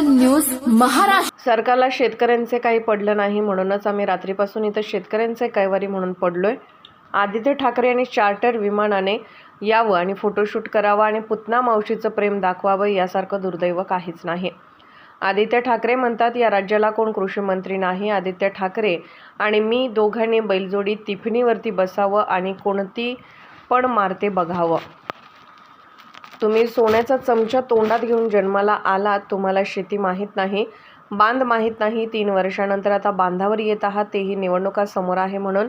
News Maharashtra. सरकारला शेतकऱ्यांचे काही पडलं नाही म्हणूनच आम्ही रात्रीपासून इथं शेतकऱ्यांचे कैवारी म्हणून पडलोय. आदित्य ठाकरे यांनी चार्टर विमानाने यावं आणि फोटोशूट करावं आणि पुतना मावशीचं प्रेम दाखवावं यासारखं दुर्दैव काहीच नाही. आदित्य ठाकरे म्हणतात या राज्याला कोण कृषी मंत्री नाही? आदित्य ठाकरे आणि मी दोघांनी बैलजोडी तिफणीवरती बसावं आणि कोणती पण मारते बघावं. तुम्ही सोन्याचा चमचा तोंडात घेऊन जन्माला आलात तुम्हाला शेती माहीत नाही बांध माहीत नाही तीन वर्षानंतर आता बांधावर येत आहात तेही निवडणुका समोर आहे म्हणून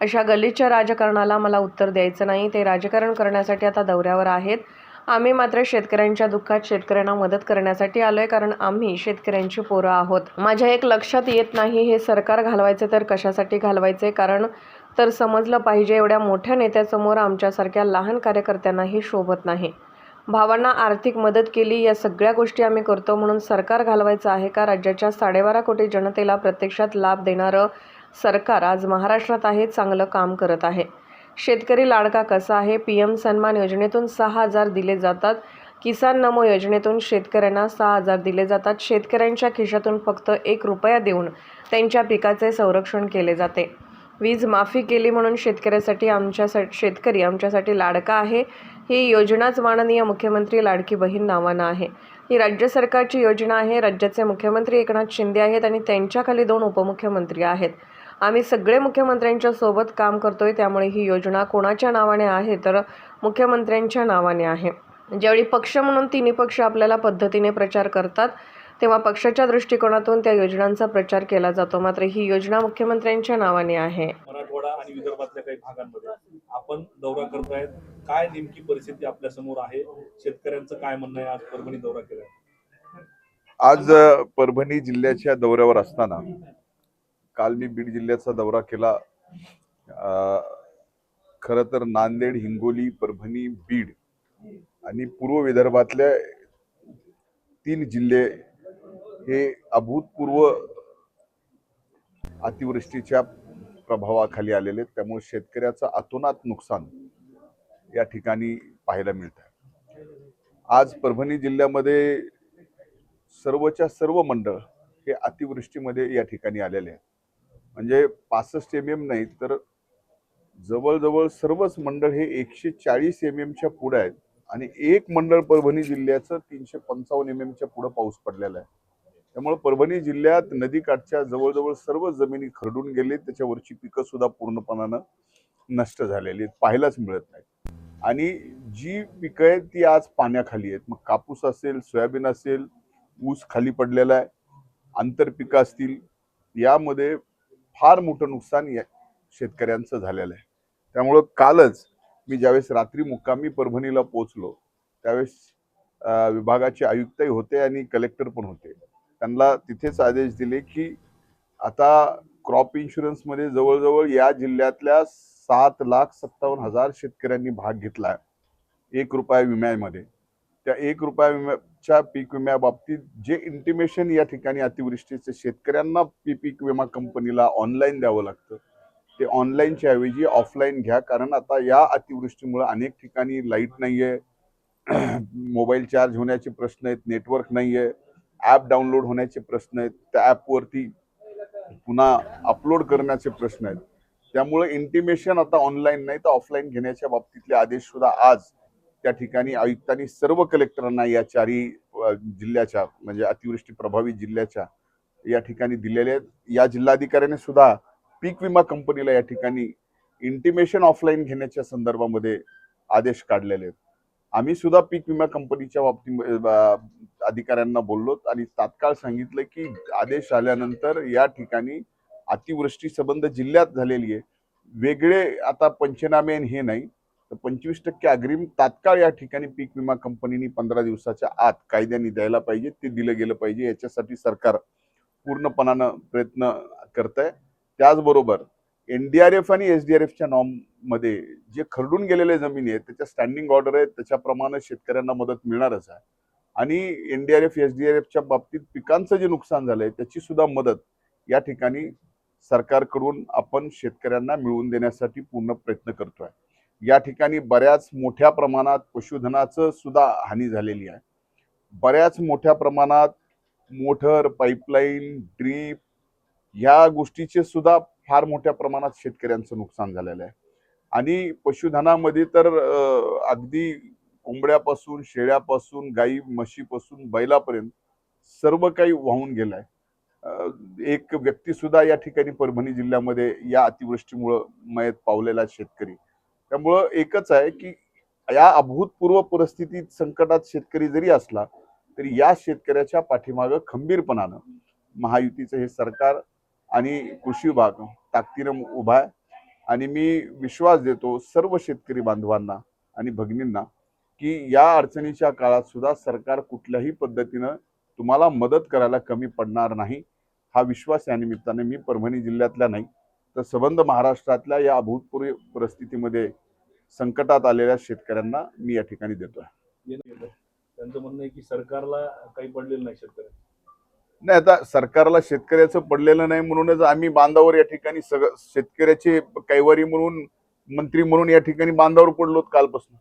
अशा गलिच्छ राजकारणाला मला उत्तर द्यायचं नाही. ते राजकारण करण्यासाठी आता दौऱ्यावर आहेत. आम्ही मात्र शेतकऱ्यांच्या दुःखात शेतकऱ्यांना मदत करण्यासाठी आलो आहे कारण आम्ही शेतकऱ्यांची पोरं आहोत. माझ्या एक लक्षात येत नाही हे सरकार घालवायचं तर कशासाठी घालवायचे कारण तर समजलं पाहिजे एवढ्या मोठ्या नेत्यासमोर आमच्यासारख्या लहान कार्यकर्त्यांनाही शोभत नाही. भावांना आर्थिक मदत केली या सगळ्या गोष्टी आम्ही करतो म्हणून सरकार घालवायचं आहे का? राज्याच्या साडेबारा कोटी जनतेला प्रत्यक्षात लाभ देणारं सरकार आज महाराष्ट्रात आहे चांगलं काम करत आहे. शेतकरी लाडका कसा आहे? पी एम सन्मान योजनेतून सहा हजार दिले जातात. किसान नमो योजनेतून शेतकऱ्यांना सहा हजार दिले जातात. शेतकऱ्यांच्या खिशातून फक्त एक रुपया देऊन त्यांच्या पिकाचे संरक्षण केले जाते. वीज माफी केली म्हणून शेतकऱ्यासाठी आमच्यासाठी शेतकरी आमच्यासाठी लाडका आहे. ही योजनाच माननीय मुख्यमंत्री लाडकी बहीण नावानं आहे. ही राज्य सरकारची योजना आहे. राज्याचे मुख्यमंत्री एकनाथ शिंदे आहेत आणि त्यांच्याखाली दोन उपमुख्यमंत्री आहेत. आम्ही सगळे मुख्यमंत्र्यांच्या सोबत काम करतोय त्यामुळे ही योजना कोणाच्या नावाने आहे तर मुख्यमंत्र्यांच्या नावाने आहे. ज्यावेळी पक्ष म्हणून तिन्ही पक्ष आपल्याला पद्धतीने प्रचार करतात तेव्हा पक्षाच्या दृष्टिकोनातून त्या योजनांचा प्रचार केला जातो. मात्र ही योजना मुख्यमंत्र्यांच्या नावाने आहे. मराठवाडा आणि विदर्भातल्या काही भागांमध्ये आपण दौरा करतायत काय नेमकी परिस्थिती आपल्यासमोर आहे? शेतकऱ्यांचं काय म्हणणं आहे? आज परभणी दौरा केलाय आज परभणी जिल्ह्याच्या दौऱ्यावर असताना काल मी बीड जिल्ह्याचा दौरा केला. खर तर नांदेड हिंगोली परभणी बीड आणि पूर्व विदर्भातल्या तीन जिल्हे हे अभूतपूर्व अतिवृष्टीच्या प्रभावाखाली आलेले आहेत. त्यामुळे शेतकऱ्याचं अतोनात नुकसान या ठिकाणी पाहायला मिळत आहे. आज परभणी जिल्ह्यामध्ये सर्वच्या सर्व मंडळ हे अतिवृष्टीमध्ये या ठिकाणी आलेले आहेत. म्हणजे पासष्ट एम एम नाही तर जवळजवळ सर्वच मंडळ हे एकशे चाळीस एम एमच्या पुढे आहेत. आणि एक मंडळ परभणी जिल्ह्याचं तीनशे पंचावन्न एम एमच्या पुढं पाऊस पडलेला आहे. त्यामुळे परभणी जिल्ह्यात नदीकाठच्या जवळजवळ सर्व जमिनी खरडून गेले त्याच्यावरची पिकं सुद्धा पूर्णपणानं नष्ट झालेली आहेत पाहायलाच मिळत नाही आणि जी पिकं आहेत ती आज पाण्याखाली आहेत. मग कापूस असेल सोयाबीन असेल ऊस खाली पडलेला आहे आंतरपिकं असतील यामध्ये फार मोठं नुकसान या शेतकऱ्यांचं झालेलं आहे. त्यामुळं कालच मी ज्यावेळेस रात्री मुक्कामी परभणीला पोचलो त्यावेळेस विभागाचे आयुक्तही होते आणि कलेक्टर पण होते. त्यांना तिथेच आदेश दिले की आता क्रॉप इन्शुरन्समध्ये जवळजवळ या जिल्ह्यातल्या सात लाख सत्तावन्न हजार शेतकऱ्यांनी भाग घेतला आहे. एक रुपया विम्यामध्ये. त्या एक रुपया विम्या विम्याच्या पीक विम्याबाबतीत जे इंटिमेशन या ठिकाणी अतिवृष्टीचे शेतकऱ्यांना पी पीक विमा कंपनीला ऑनलाईन द्यावं लागतं. ते ऑनलाईनच्या ऐवजी ऑफलाईन घ्या. कारण आता या अतिवृष्टीमुळे अनेक ठिकाणी लाइट नाही आहे मोबाईल चार्ज होण्याचे प्रश्न आहेत नेटवर्क नाही आहे ॲप डाउनलोड होण्याचे प्रश्न आहेत. त्या ॲपवरती पुन्हा अपलोड करण्याचे प्रश्न आहेत. त्यामुळे इंटिमेशन आता ऑनलाईन नाही तर ऑफलाईन घेण्याच्या बाबतीतले आदेश सुद्धा आज त्या ठिकाणी आयुक्तांनी सर्व कलेक्टरांना या चारही जिल्ह्याच्या म्हणजे अतिवृष्टी प्रभावित जिल्ह्याच्या या ठिकाणी दिलेल्या आहेत. या जिल्हाधिकाऱ्याने सुद्धा पीक विमा कंपनीला या ठिकाणी इंटिमेशन ऑफलाईन घेण्याच्या संदर्भामध्ये आदेश काढलेले आहेत. आम्ही सुद्धा पीक विमा कंपनीच्या बाबतीत अधिकाऱ्यांना बोललो आणि तात्काळ सांगितलं की आदेश आल्यानंतर या ठिकाणी अतिवृष्टी संबंध जिल्ह्यात झालेली आहे. वेगळे आता पंचनामे हे नाही. तर पंचवीस टक्के अग्रिम तात्काळ या ठिकाणी पीक विमा कंपनीनी पंधरा दिवसाच्या आत कायद्याने द्यायला पाहिजे ते दिलं गेलं पाहिजे याच्यासाठी सरकार पूर्णपणानं प्रयत्न करत आहे त्याचबरोबर एनडीआरएफ आणि एस डी आर नॉर्ममध्ये जे खरडून गेलेले जमिनी आहेत त्याच्या स्टँडिंग ऑर्डर आहेत त्याच्याप्रमाणे शेतकऱ्यांना मदत मिळणारच आहे. आणि एनडीआरएफ एस डी आर एफच्या बाबतीत पिकांचं जे नुकसान झालंय त्याची सुद्धा मदत या ठिकाणी सरकारकडून आपण शेतकऱ्यांना मिळवून देण्यासाठी पूर्ण प्रयत्न करतोय. या ठिकाणी बऱ्याच मोठ्या प्रमाणात पशुधनाचं सुद्धा हानी झालेली आहे. बऱ्याच मोठ्या प्रमाणात मोटर पाईपलाईन ड्रीप ह्या गोष्टीचे सुद्धा फार मोठ्या प्रमाणात शेतकऱ्यांचं नुकसान झालेलं आहे. आणि पशुधनामध्ये तर अगदी कोंबड्यापासून शेळ्यापासून गाई म्हशीपासून बैलापर्यंत सर्व काही वाहून गेलं आहे एक व्यक्तीसुद्धा या ठिकाणी परभणी जिल्ह्यामध्ये या अतिवृष्टीमुळं मयत पावलेला शेतकरी. त्यामुळं एकच आहे की या अभूतपूर्व परिस्थितीत संकटात शेतकरी जरी असला तरी या शेतकऱ्याच्या पाठीमागं खंबीरपणानं महायुतीचं हे सरकार आणि कृषी विभाग ताकदीनं उभा आहे. आणि मी विश्वास देतो सर्व शेतकरी बांधवांना आणि भगिनींना की या अडचणीच्या काळात सुद्धा सरकार कुठल्याही पद्धतीनं तुम्हाला मदत करायला कमी पडणार नाही. हा विश्वास या निमित्ताने मी परभणी जिल्ह्यातल्या नाही. तर संबंध महाराष्ट्रातल्या या अभूतपूर्व परिस्थितीमध्ये संकटात आलेल्या शेतकऱ्यांना मी या ठिकाणी देतोय. त्यांचं म्हणणं आहे की सरकारला काही पडलेलं नाही शेतकऱ्यांना नाही आता सरकारला शेतकऱ्याचं पडलेलं नाही म्हणूनच आम्ही बांधावर या ठिकाणी सगळं शेतकऱ्याचे कैवारी म्हणून मंत्री म्हणून या ठिकाणी बांधावर पडलो कालपासून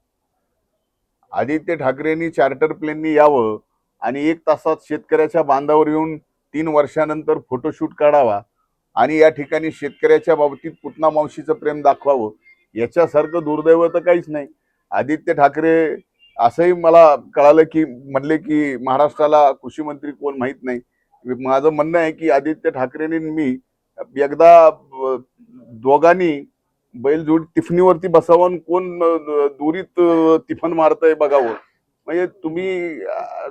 आदित्य ठाकरेंनी चार्टर प्लेननी यावं आणि एक तासात शेतकऱ्याच्या बांधावर येऊन तीन वर्षानंतर फोटोशूट काढावा आणि या ठिकाणी शेतकऱ्याच्या बाबतीत पुतना मावशीचं प्रेम दाखवावं याच्यासारखं दुर्दैव तर काहीच नाही. आदित्य ठाकरे असंही मला कळालं की म्हणले की महाराष्ट्राला कृषी मंत्री कोण माहीत नाही. माझं म्हणणं आहे की आदित्य ठाकरेंनी मी एकदा दोघांनी बैलजोडी टिफनीवरती बसावून कोण दुरीत टिफन मारतंय बघावं. म्हणजे तुम्ही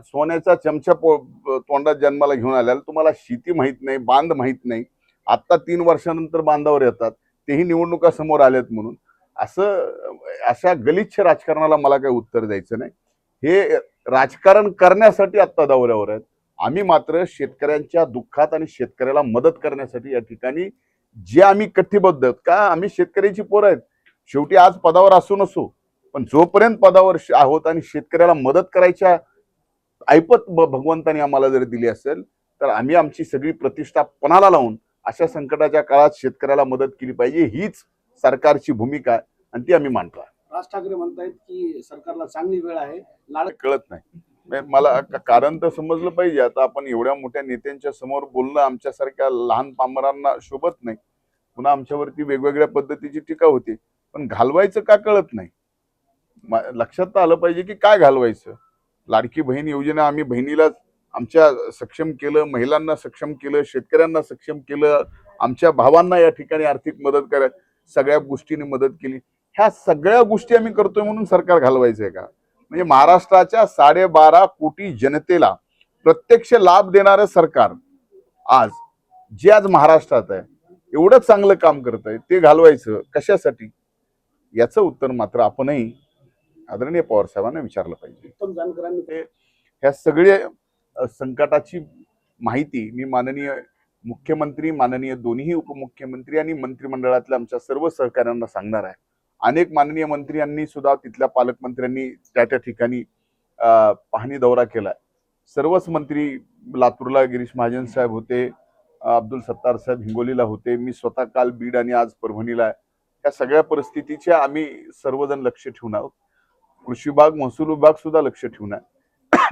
सोन्याचा चमचा पो तोंडात जन्माला घेऊन आल्याल तुम्हाला शेती माहीत नाही बांध माहीत नाही. आत्ता तीन वर्षानंतर बांधावर येतात तेही निवडणुका समोर आल्यात म्हणून. असं अशा गलिच्छ राजकारणाला मला काही उत्तर द्यायचं नाही. हे राजकारण करण्यासाठी आत्ता दौऱ्यावर आहेत. आम्ही मात्र शेतकऱ्यांच्या दुःखात आणि शेतकऱ्याला मदत करण्यासाठी या ठिकाणी जे आम्ही कटिबद्ध आहोत का आम्ही शेतकऱ्याची पोरं आहेत. शेवटी आज पदावर असू नसो पण जोपर्यंत पदावर श- आहोत आणि शेतकऱ्याला मदत करायच्या ऐपत भगवंतानी आम्हाला जर दिली असेल तर आम्ही आमची सगळी प्रतिष्ठा पणाला लावून अशा संकटाच्या काळात शेतकऱ्याला मदत केली पाहिजे हीच सरकारची भूमिका आहे आणि ती आम्ही मांडतो राज ठाकरे म्हणतायत की सरकारला चांगली वेळ आहे लाड कळत नाही. मला कारण तर समजलं पाहिजे आता आपण एवढ्या मोठ्या नेत्यांच्या समोर बोलणं आमच्यासारख्या लहान पामरांना शोभत नाही. पुन्हा आमच्यावरती वेगवेगळ्या पद्धतीची टीका होते. पण घालवायचं का कळत नाही? लक्षात आलं पाहिजे की काय घालवायचं? लाडकी बहीण योजना आम्ही बहिणीला आमच्या सक्षम केलं महिलांना सक्षम केलं शेतकऱ्यांना सक्षम केलं आमच्या भावांना या ठिकाणी आर्थिक मदत करा सगळ्या गोष्टींनी मदत केली. ह्या सगळ्या गोष्टी आम्ही करतोय म्हणून सरकार घालवायचंय का? म्हणजे महाराष्ट्राच्या साडेबारा कोटी जनतेला प्रत्यक्ष लाभ देणारं सरकार आज जे आज महाराष्ट्रात आहे एवढं चांगलं काम करत आहे ते घालवायचं कशासाठी? याचं उत्तर मात्र आपणही आदरणीय पवार साहेबांना विचारलं पाहिजे. ह्या सगळे संकटाची माहिती मी माननीय मुख्यमंत्री माननीय दोन्ही उपमुख्यमंत्री आणि मंत्रिमंडळातल्या आमच्या सर्व सहकाऱ्यांना सांगणार आहे. अनेक माननीय मंत्र्यांनी सुद्धा तिथल्या पालकमंत्र्यांनी त्या त्या ठिकाणी पाहणी दौरा केलाय. सर्वच मंत्री लातूरला गिरीश महाजन साहेब होते अब्दुल सत्तार साहेब हिंगोलीला होते मी स्वतः काल बीड आणि आज परभणीला आहे. या सगळ्या परिस्थितीचे आम्ही सर्वजण लक्ष ठेवून आहोत. कृषी विभाग महसूल विभाग सुद्धा लक्ष ठेवून आहे.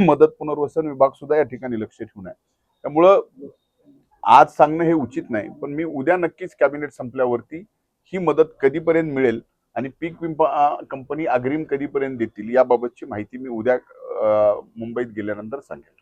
मदत पुनर्वसन विभाग सुद्धा या ठिकाणी लक्ष ठेवून आहे. त्यामुळं आज सांगणं हे उचित नाही पण मी उद्या नक्कीच कॅबिनेट संपल्यावरती ही मदत कधीपर्यंत मिळेल आणि पीक विमा कंपनी अग्रिम कधीपर्यंत देतील याबाबतची माहिती मी उद्या मुंबईत गेल्यानंतर सांगेल.